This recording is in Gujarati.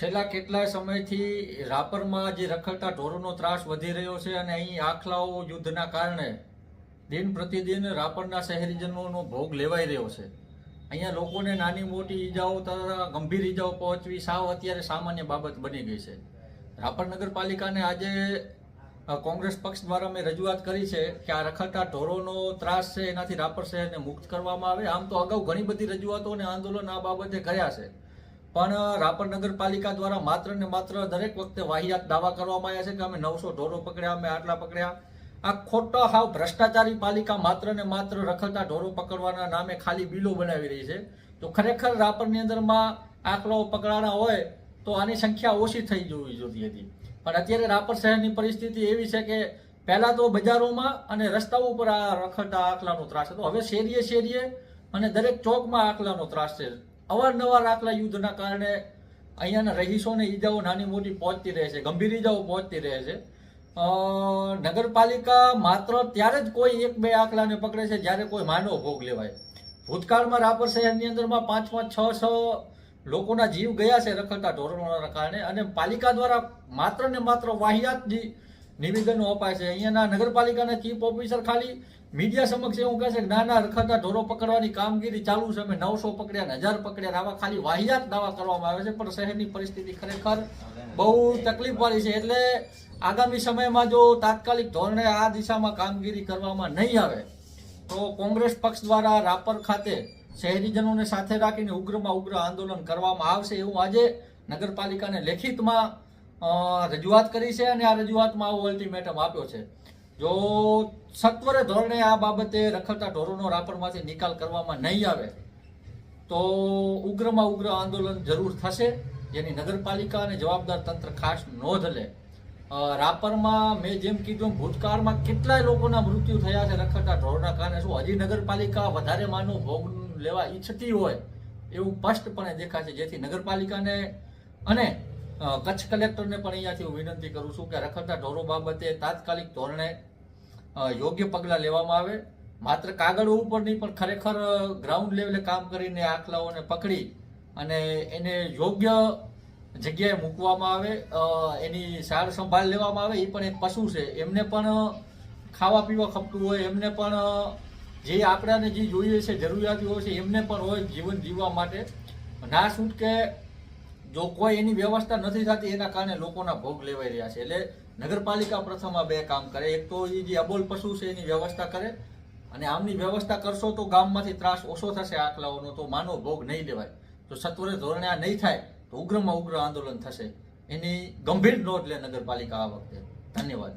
છેલ્લા કેટલાય સમયથી રાપરમાં જે રખડતા ઢોરોનો ત્રાસ વધી રહ્યો છે અને અહીં આખલાઓ યુદ્ધના કારણે દિન પ્રતિદિન રાપરના શહેરીજનોનો ભોગ લેવાઈ રહ્યો છે. અહીંયા લોકોને નાની મોટી ઈજાઓ તથા ગંભીર ઈજાઓ પહોંચવી સાવ અત્યારે સામાન્ય બાબત બની ગઈ છે. રાપર નગરપાલિકાને આજે કોંગ્રેસ પક્ષ દ્વારા મેં રજૂઆત કરી છે કે આ રખડતા ઢોરોનો ત્રાસ છે, એનાથી રાપર શહેરને મુક્ત કરવામાં આવે. આમ તો અગાઉ ઘણી બધી રજૂઆતો અને આંદોલન આ બાબતે કર્યા છે. પણ રાપર નગરપાલિકા દ્વારા માત્ર ને માત્ર દરેક વખતે વાહિયાત દાવા કરવામાં આવ્યા છે કે અમે નવસો ઢોરો પકડ્યા, અમે આટલા પકડ્યા. આ ખોટો હાવ ભ્રષ્ટાચારી પાલિકા માત્ર ને માત્ર રખડતા ઢોરો પકડવાના નામે ખાલી બિલો બનાવી રહી છે. તો ખરેખર રાપરની અંદરમાં આંકડાઓ પકડાણા હોય તો આની સંખ્યા ઓછી થઈ જવી જોતી હતી. પણ અત્યારે રાપર શહેરની પરિસ્થિતિ એવી છે કે પહેલાં તો બજારોમાં અને રસ્તાઓ ઉપર આ રખડતા આંકલાનો ત્રાસ હતો. હવે શેરીએ શેરીએ અને દરેક ચોકમાં આંકલાનો ત્રાસ છે. અવારનવાર આંકલા યુદ્ધના કારણે અહીંયાના રહીશોને ઈજાઓ નાની મોટી પહોંચતી રહે છે, ગંભીર ઈજાઓ પહોંચતી રહે છે. નગરપાલિકા માત્ર ત્યારે જ કોઈ એક બે આંકલાને પકડે છે જ્યારે કોઈ માનવ ભોગ લેવાય. ભૂતકાળમાં રાપર શહેરની અંદરમાં પાંચ પાંચ છ છ લોકોના જીવ ગયા છે રખડતા ઢોરણોના કારણે અને પાલિકા દ્વારા માત્ર ને માત્ર વાહિયાત નિવેદનો અપાય છે અહીંયાના નગરપાલિકાના ચીફ ઓફિસર ખાલી મીડિયા સમક્ષ એવું કહે છે કે નાના ના, રખડતા ઢોરો પકડવાની કામગીરી ચાલુ છે. અમે નવસો પકડ્યા હજાર પકડ્યા આવા ખાલી વાહિયાત દાવા કરવામાં આવે છે. પણ શહેરની પરિસ્થિતિ ખરેખર બહુ તકલીફ વાળી છે. એટલે આગામી સમયમાં જો તાત્કાલિક ધોરણે આ દિશામાં કામગીરી કરવામાં નહીં આવે, તો કોંગ્રેસ પક્ષ દ્વારા રાપર ખાતે શહેરીજનોને સાથે રાખીને ઉગ્રમાં ઉગ્ર આંદોલન કરવામાં આવશે એવું આજે નગરપાલિકાને લેખિતમાં રજૂઆત કરી છે અને આ રજૂઆતમાં આવો અલ્ટિમેટમ આપ્યો છે. જો સત્વરે ધોરણે આ બાબતે રખડતા ઢોરોનો રાપરમાંથી નિકાલ કરવામાં નહીં આવે, તો ઉગ્રમાં ઉગ્ર આંદોલન જરૂર થશે, જેની નગરપાલિકા અને જવાબદાર તંત્ર ખાસ નોંધ લે. રાપરમાં મેં જેમ કીધું ભૂતકાળમાં કેટલાય લોકોના મૃત્યુ થયા છે રખડતા ઢોરના કારણે. શું હજી નગરપાલિકા વધારે માનો ભોગ લેવા ઈચ્છતી હોય, એવું સ્પષ્ટપણે દેખાશે, જેથી નગરપાલિકાને અને કચ્છ કલેક્ટરને પણ અહીંયાથી હું વિનંતી કરું છું કે રખડતા ઢોરો બાબતે તાત્કાલિક ધોરણે યોગ્ય પગલાં લેવામાં આવે. માત્ર કાગળ ઉપર નહીં, પણ ખરેખર ગ્રાઉન્ડ લેવલે કામ કરીને આખલાઓને પકડી અને એને યોગ્ય જગ્યાએ મૂકવામાં આવે એની સાર સંભાળ લેવામાં આવે, એ પણ એક પશુ છે. એમને પણ ખાવા પીવા ખપતું હોય, એમને પણ જે આપણાને જે જોઈએ છે જરૂરિયાતીઓ છે, એમને પણ હોય જીવન જીવવા માટે. ના છૂટકે જો કોઈ એની વ્યવસ્થા નથી થતી, એના કારણે લોકોના ભોગ લેવાઈ રહ્યા છે. એટલે નગરપાલિકા પ્રથમ આ બે કામ કરે. એક તો એ જે અબોલ પશુ છે, એની વ્યવસ્થા કરે અને આમની વ્યવસ્થા કરશો તો ગામમાંથી ત્રાસ ઓછો થશે આખલાઓનો તો માનવ ભોગ નહીં લેવાય. તો સત્વરે ધોરણે આ નહીં થાય, તો ઉગ્રમાં ઉગ્ર આંદોલન થશે. એની ગંભીર નોંધ લે નગરપાલિકા આ વખતે. ધન્યવાદ.